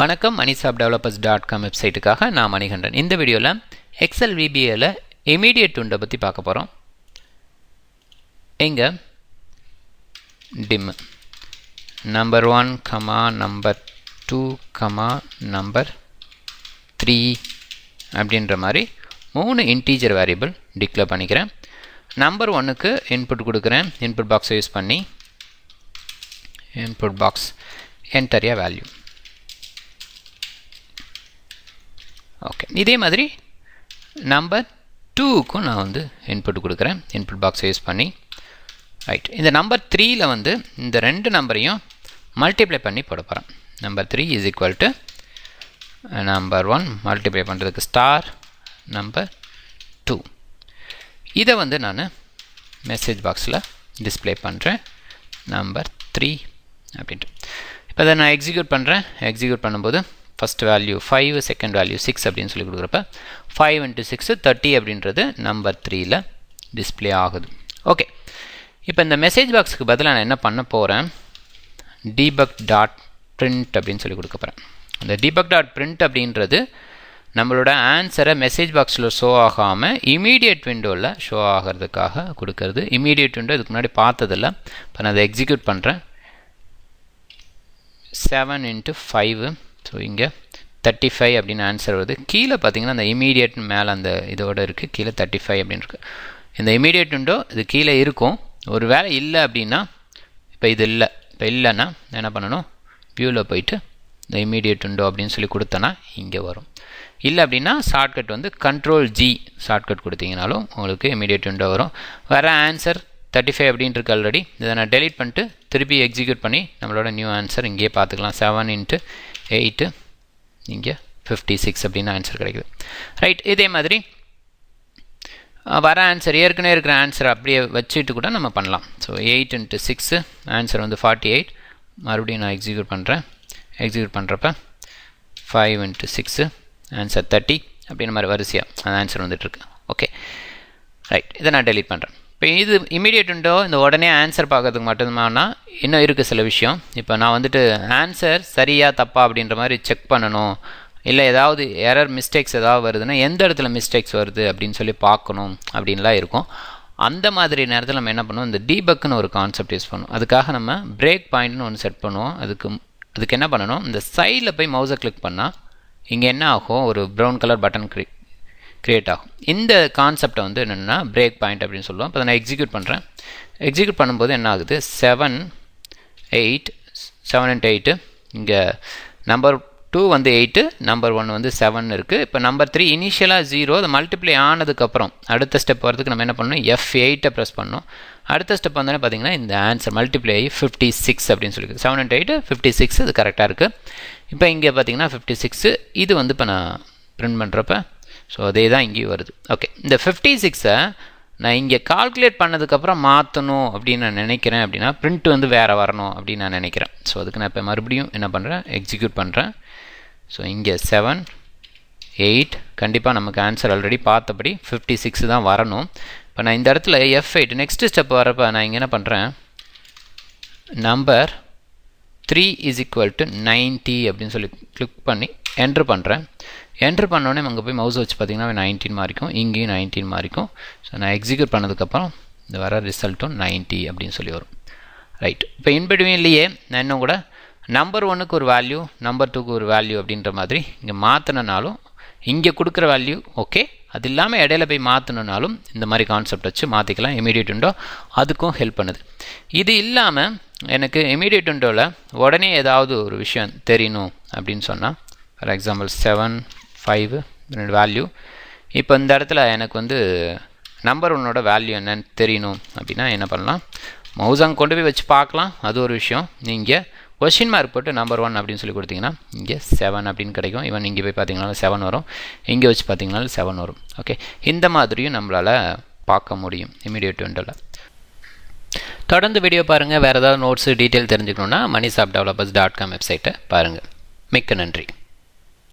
வணக்கம் மணிசாப் developers dot com வெப்சைட்டுக்காக நான் மணிகண்டன். இந்த வீடியோவில் எக்ஸல் விபிஏல இமீடியட் டுண்டை பற்றி பார்க்க போகிறோம் இங்கே dim number one comma number two comma number three அப்படின்ற மாதிரி மூணு இன்டீஜர் வேரியபிள் டிக்ளேர் பண்ணிக்கிறேன். நம்பர் ஒன்னுக்கு இன்புட் கொடுக்குறேன். இன்புட் பாக்ஸை யூஸ் பண்ணி input box enter value okay இதே மாதிரி நம்பர் டூக்கும் நான் வந்து இன்புட் கொடுக்குறேன். இன்புட் பாக்ஸை யூஸ் பண்ணி. ரைட் இந்த நம்பர் த்ரீயில் வந்து இந்த ரெண்டு நம்பரையும் மல்டிப்ளை பண்ணி போட போகிறேன் number three is equal to number one multiply பண்ணுறதுக்கு ஸ்டார் நம்பர் டூ இதை வந்து நான் மெசேஜ் பாக்ஸில் டிஸ்பிளே பண்ணுறேன் நம்பர் த்ரீ அப்படின்ட்டு. இப்போ அதை நான் எக்ஸிக்யூட் பண்ணுறேன் எக்ஸிக்யூட் பண்ணும்போது first value five second value six அப்படின்னு சொல்லி கொடுக்குறப்ப ஃபைவ் இன்ட்டு சிக்ஸு தேர்ட்டி அப்படின்றது நம்பர் த்ரீயில் டிஸ்பிளே ஆகுது. ஓகே இப்போ இந்த மெசேஜ் பாக்ஸுக்கு பதிலாக நான் என்ன பண்ண போகிறேன் டீபக் டாட் பிரிண்ட் அப்படின்னு சொல்லி கொடுக்க போகிறேன் அந்த டீபக் டாட் பிரிண்ட் அப்படின்றது நம்மளோட ஆன்சரை மெசேஜ் பாக்ஸில் ஷோ ஆகாமல் இமீடியட் விண்டோவில் ஷோ ஆகிறதுக்காக கொடுக்கறது. இமீடியட் விண்டோ இதுக்கு முன்னாடி பார்த்ததில்ல. இப்போ நான் அதை எக்ஸிக்யூட் பண்ணுறேன் செவன் இன்ட்டு ஃபைவு ஸோ இங்கே தேர்ட்டி ஃபைவ் அப்படின்னு ஆன்சர் வருது. கீழே பார்த்தீங்கன்னா அந்த இமீடியட் மேலே அந்த இதோட இருக்குது கீழே தேர்ட்டி ஃபைவ் அப்படின்னு இருக்குது இந்த இமீடியட் உண்டோ இது கீழே இருக்கும். ஒரு வேலை இல்லை அப்படின்னா இப்போ இது இல்லை. இப்போ இல்லைன்னா என்ன பண்ணணும்? வியூவில் போயிட்டு இந்த இமீடியட் உண்டோ அப்படின்னு சொல்லி கொடுத்தோன்னா இங்கே வரும். இல்லை அப்படின்னா ஷார்ட்கட் வந்து கண்ட்ரோல் ஜி ஷார்ட்கட் கொடுத்தீங்கனாலும் உங்களுக்கு இமீடியட் விண்டோ வரும். வர ஆன்சர் தேர்ட்டி ஃபைவ் அப்படின்ட்டு ஆல்ரெடி இதை நான் டெலிட் பண்ணிட்டு திருப்பி எக்ஸிக்யூட் பண்ணி நம்மளோட நியூ ஆன்சர் இங்கேயே பார்த்துக்கலாம். செவன் இன்ட்டு எயிட்டு இங்கே ஃபிஃப்டி சிக்ஸ் அப்படின்னு ஆன்சர் கிடைக்குது. ரைட் இதே மாதிரி வர ஆன்சர் ஏற்கனவே இருக்கிற ஆன்சர் அப்படியே வச்சுட்டு கூட நம்ம பண்ணலாம். So eight into six answer வந்து ஃபார்ட்டி எயிட் மறுபடியும் நான் எக்ஸிக்யூட் பண்ணுறேன் எக்ஸிக்யூட் பண்ணுறப்ப five into six answer thirty அப்படின்ற மாதிரி வரிசையாக அந்த ஆன்சர் வந்துட்டுருக்கு ஓகே ரைட் இதை நான் டெலிட் பண்ணுறேன் இப்போ இது இமீடியட் உண்டோ இந்த உடனே ஆன்சர் பார்க்கறதுக்கு மட்டும்தானா இன்னும் இருக்குது சில விஷயம். இப்போ நான் வந்துட்டு ஆன்சர் சரியாக தப்பா அப்படின்ற மாதிரி செக் பண்ணணும். இல்லை ஏதாவது எரர் மிஸ்டேக்ஸ் ஏதாவது வருதுன்னா எந்த இடத்துல மிஸ்டேக்ஸ் வருது அப்படின்னு சொல்லி பார்க்கணும் அப்படின்லாம் இருக்கும். அந்த மாதிரி நேரத்தில் நம்ம என்ன பண்ணுவோம்? இந்த டீபக்குன்னு ஒரு கான்செப்ட் யூஸ் பண்ணுவோம். அதுக்காக நம்ம பிரேக் பாயிண்ட்னு ஒன்று செட் பண்ணுவோம். அதுக்கு அதுக்கு என்ன பண்ணணும்? இந்த சைடில் போய் மவுஸை கிளிக் பண்ணால் இங்கே என்ன ஆகும்? ஒரு ப்ரௌன் கலர் பட்டன் க்ரி க்ரியேட் ஆகும். இந்த கான்செப்டை வந்து என்னென்னா பிரேக் பாயிண்ட் அப்படின்னு சொல்லுவோம். இப்போ நான் எக்ஸிக்யூட் பண்ணுறேன் எக்ஸிக்யூட் பண்ணும்போது என்ன ஆகுது? Seven eight seven and eight இங்கே நம்பர் டூ வந்து எயிட்டு நம்பர் ஒன் வந்து செவன் இருக்குது இப்போ நம்பர் த்ரீ இனிஷியலாக ஜீரோ அது மல்டிப்ளை ஆனதுக்கப்புறம் அடுத்த ஸ்டெப் வரதுக்கு நம்ம என்ன பண்ணணும்? எஃப் எயிட்டை ப்ரெஸ் பண்ணணும். அடுத்த ஸ்டெப் வந்தோடனே பார்த்தீங்கன்னா இந்த ஆன்சர் மல்டிப்ளை ஆகி ஃபிஃப்டி சிக்ஸ் அப்படின்னு சொல்லி seven and eight fifty six இது கரெக்டாக இருக்குது இப்போ இங்கே பார்த்தீங்கன்னா ஃபிஃப்டி சிக்ஸு இது வந்து இப்போ நான் பிரிண்ட் பண்ணுறப்ப ஸோ அதே தான் இங்கேயும் வருது. ஓகே இந்த ஃபிஃப்டி சிக்ஸை நான் இங்கே கால்குலேட் பண்ணதுக்கப்புறம் மாற்றணும் அப்படின்னு நான் நினைக்கிறேன் அப்படின்னா பிரிண்ட் வந்து வேறு வரணும் அப்படின்னு நான் நினைக்கிறேன். ஸோ அதுக்கு நான் இப்போ மறுபடியும் என்ன பண்ணுறேன் எக்ஸிக்யூட் பண்ணுறேன் ஸோ இங்கே செவன் எயிட் கண்டிப்பாக நமக்கு ஆன்சர் ஆல்ரெடி பார்த்தபடி ஃபிஃப்டி சிக்ஸ் தான் வரணும். இப்போ நான் இந்த இடத்துல எஃப் எயிட் நெக்ஸ்ட் ஸ்டெப் வரப்போ நான் இங்கே என்ன பண்ணுறேன் number three is equal to ninety அப்படின்னு சொல்லி கிளிக் பண்ணி என்ட்ரு பண்ணுறேன் என்ட்ரு பண்ணோடனே அங்கே போய் மவுஸ் வச்சு பார்த்தீங்கன்னா நைன்டீன் மாறிக்கும் இங்கேயும் நைன்டீன் மாறிக்கும் ஸோ நான் எக்ஸிக்யூட் பண்ணதுக்கப்புறம் இந்த வர ரிசல்ட்டும் நைன்ட்டி அப்படின்னு சொல்லி வரும். ரைட் இப்போ இன்பிட்வீன்லேயே நான் இன்னும் கூட நம்பர் ஒன்றுக்கு ஒரு வேல்யூ நம்பர் டூக்கு ஒரு வேல்யூ அப்படின்ற மாதிரி இங்கே மாற்றினாலும் இங்கே கொடுக்குற வேல்யூ ஓகே அது இல்லாமல் இடையில போய் மாற்றணுனாலும் இந்த மாதிரி கான்செப்ட் வச்சு மாற்றிக்கலாம் இமீடியட் உண்டோ அதுக்கும் ஹெல்ப் பண்ணுது. இது இல்லாமல் எனக்கு இமீடியட் உண்டோவில் உடனே ஏதாவது ஒரு விஷயம் தெரியணும் அப்படின்னு சொன்னால் ஃபார் எக்ஸாம்பிள் செவன் ஃபைவ் ரெண்டு வேல்யூ இப்போ இந்த இடத்துல எனக்கு வந்து நம்பர் ஒன்னோட வேல்யூ என்னன்னு தெரியணும் அப்படின்னா என்ன பண்ணலாம்? மவுசாங் கொண்டு போய் வச்சு பார்க்கலாம். அது ஒரு விஷயம். நீங்கள் கொஷின் மார்க் போட்டு நம்பர் ஒன் அப்படின்னு சொல்லி கொடுத்தீங்கன்னா இங்கே செவன் அப்படின்னு கிடைக்கும். ஈவன் இங்கே போய் பார்த்தீங்கனாலும் செவன் வரும். இங்கே வச்சு பார்த்தீங்கனாலும் செவன் வரும். ஓகே இந்த மாதிரியும் நம்மளால் பார்க்க முடியும். இமீடியட் விண்டோவில் தொடர்ந்து வீடியோ பாருங்கள் வேறு ஏதாவது நோட்ஸு டீட்டெயில் தெரிஞ்சுக்கணுன்னா மணி சாப் டெவலப்பர்ஸ் டாட் காம் வெப்சைட்டை பாருங்கள் மிக்க நன்றி.